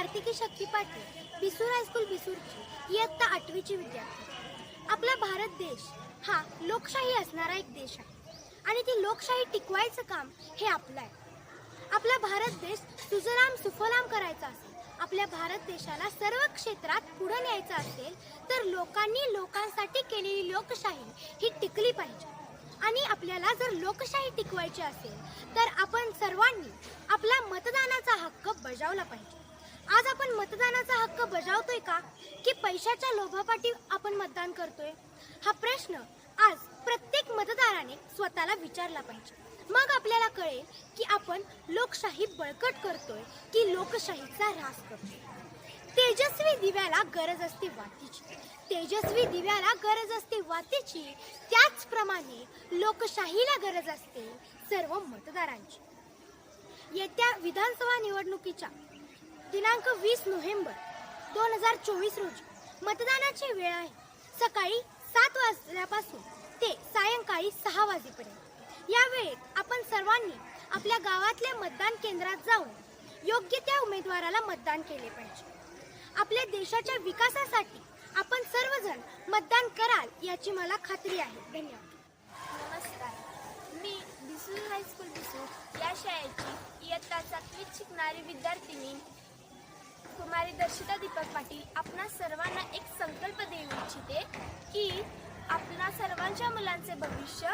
Kartiki Shakti Patil Bisur high school बिसूरची इयत्ता आठवीची विद्यार्थी. आपला भारत देश हा लोकशाही असणारा एक देश आहे. आणि ती लोकशाही टिकवायचं काम हे आपलं आहे. आपला भारत देश सुजलाम सुफलाम करायचा असेल आपल्या भारत देशाला सर्व क्षेत्रात पुढे न्यायचं असेल तर लोकांनी लोकांसाठी केलेली लोकशाही ही टिकली पाहिजे. आणि आपल्याला जर लोकशाही टिकवायची असेल तर आपण सर्वांनी आपला मतदानाचा हक्क बजावला पाहिजे. आज आपण मतदानाचा हक्क बजावतोय का? की पैशाच्या लोभापाठी आपण मतदान करतोय? हा प्रश्न आज प्रत्येक मतदाराने स्वतःला विचारला पाहिजे. मग आपल्याला कळेल की आपण लोकशाही बळकट करतोय की लोकशाहीचा ऱ्हास करतोय. तेजस्वी दिव्याला गरज असते वातीची. तेजस्वी दिव्याला गरज असते वातीची. त्याचप्रमाणे लोकशाहीला गरज असते सर्व मतदारांची. येत्या विधानसभा निवडणुकीच्या दिनांक वीस नोव्हेंबर दोन हजार चोवीस रोजी मतदानाची वेळ आहे. सकाळी सात वाजल्यापासून ते सायंकाळी सहा वाजेपर्यंत. या वेळेत आपण सर्वांनी आपल्या गावातल्या मतदान केंद्रात जाऊन योग्य त्या उमेदवाराला मतदान केले पाहिजे. आपल्या देशाच्या विकासासाठी आपण सर्वजण मतदान कराल याची मला खात्री आहे. धन्यवाद. नमस्कार. मी बिसूर हायस्कूल बिसूर या शाळेची इयत्ता सातवीत शिकणारी विद्यार्थिनी हर्षिता दीपक पाटील आपणा सर्वांना एक संकल्प देऊ इच्छिते की आपणा सर्वांच्या मुलांचे भविष्य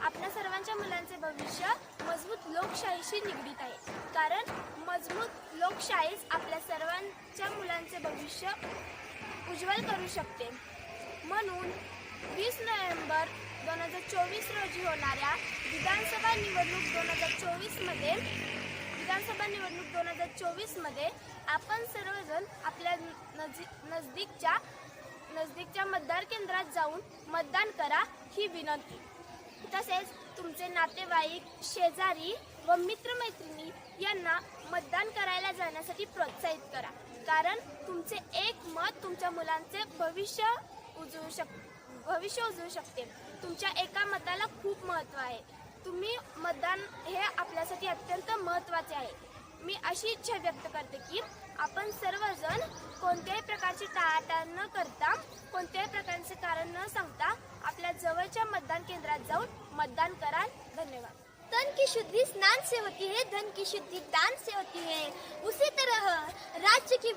आपल्या सर्वांच्या मुलांचे भविष्य मजबूत लोकशाहीशी निगडीत आहे. कारण मजबूत लोकशाहीच आपल्या सर्वांच्या मुलांचे भविष्य उज्ज्वल करू शकते. म्हणून वीस नोव्हेंबर दोन हजार चोवीस रोजी होणाऱ्या विधानसभा निवडणूक दोन हजार चोवीसमध्ये विधानसभा निवडणूक दोन हजार चोवीसमध्ये आपण सर्वजण आपल्या नजी नजदीकच्या नजदीकच्या मतदार केंद्रात जाऊन मतदान करा ही विनंती. तसेच तुमचे नातेवाईक शेजारी व मित्रमैत्रिणी यांना मतदान करायला जाण्यासाठी प्रोत्साहित करा. कारण तुमचे एक मत तुमच्या मुलांचे भविष्य उजवू शक भविष्य उजवू शकते. तुमच्या एका मताला खूप महत्त्व आहे. तुम्ही मतदान हे आपल्यासाठी अत्यंत महत्त्वाचे आहे. मी अशी इच्छा व्यक्त करते की आपण सर्वजण कोणत्याही प्रकारची टाळाटाळ न करता कोणत्याही प्रकारचे कारण न सांगता आपल्या जवळच्या मतदान केंद्रात जाऊन मतदान कराल. धन्यवाद. तन की शुद्धि स्नान से होती है धन की शुद्धि दान से होती है. उसी तरह राज्य की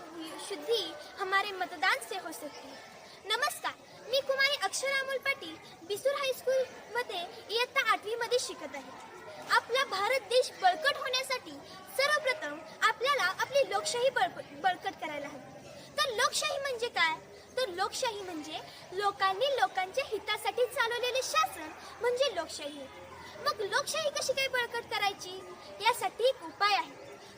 शुद्धि हमारे मतदान से हो सकती है. नमस्कार मी कुमारी अक्षरा अमोल पाटील बिसूर हायस्कूल मध्ये इयत्ता आठवी मध्ये शिकत आहे. आपला भारत देश बळकट होण्यासाठी सर्वप्रथम आपल्याला आपली लोकशाही बळकट करायला हवी. तर लोकशाही म्हणजे काय? तर लोकशाही म्हणजे लोकांनी लोकांच्या हितासाठी चालवलेले शासन म्हणजे लोकशाही. मग लोकशाही कशी काय बळकट करायची? यासाठी एक उपाय आहे.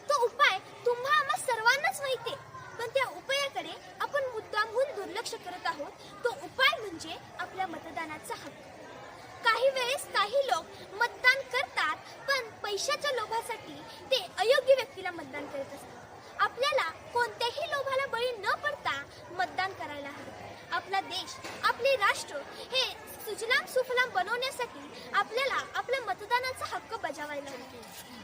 तो उपाय तुम्हा आम्हा सर्वांनाच माहिती आहे. पण त्या उपायाकडे आपण मुद्दामहून दुर्लक्ष करत आहोत. तो उपाय म्हणजे आपल्या मतदानाचा हक्क. काही वेळेस काही लोक मत करतात पण पैशाच्या लोभासाठी ते अयोग्य व्यक्तीला मतदान करत असतात. आपल्याला कोणत्याही लोभाला बळी न पडता मतदान करायला हवं. आपला देश आपले राष्ट्र हे सुजलाम सुफलाम बनवण्यासाठी आपल्याला आपल्या मतदानाचा हक्क बजावायला हवा.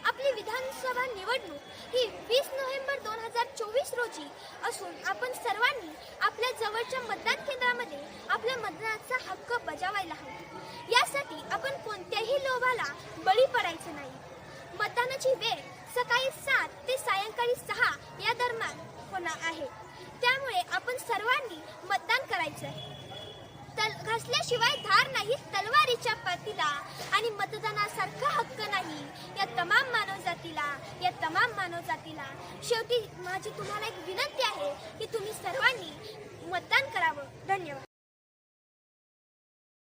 आपली विधानसभा निवडणूक ही वीस नोव्हेंबर दोन हजार चोवीस रोजी असून आपण सर्वांनी आपल्या जवळच्या मतदान केंद्रामध्ये आपल्या मतदानाचा हक्क बजावायला हवा यासाठी आपण कोणत्याही लोभाला बळी पडायचं नाही मतदानाची वेळ सकाळी सात सकाळी सहा या दरम्यान होणार आहे. त्यामुळे आपण सर्वांनी मतदान करायचं आहे तल घासल्याशिवाय धार नाही तलवारीच्या पतीला. आणि मतदानासारखा हक्क नाही या तमाम मानव जातीला या तमाम मानव जातीला. शेवटी माझी तुम्हाला एक विनंती आहे की तुम्ही सर्वांनी मतदान करावं. धन्यवाद.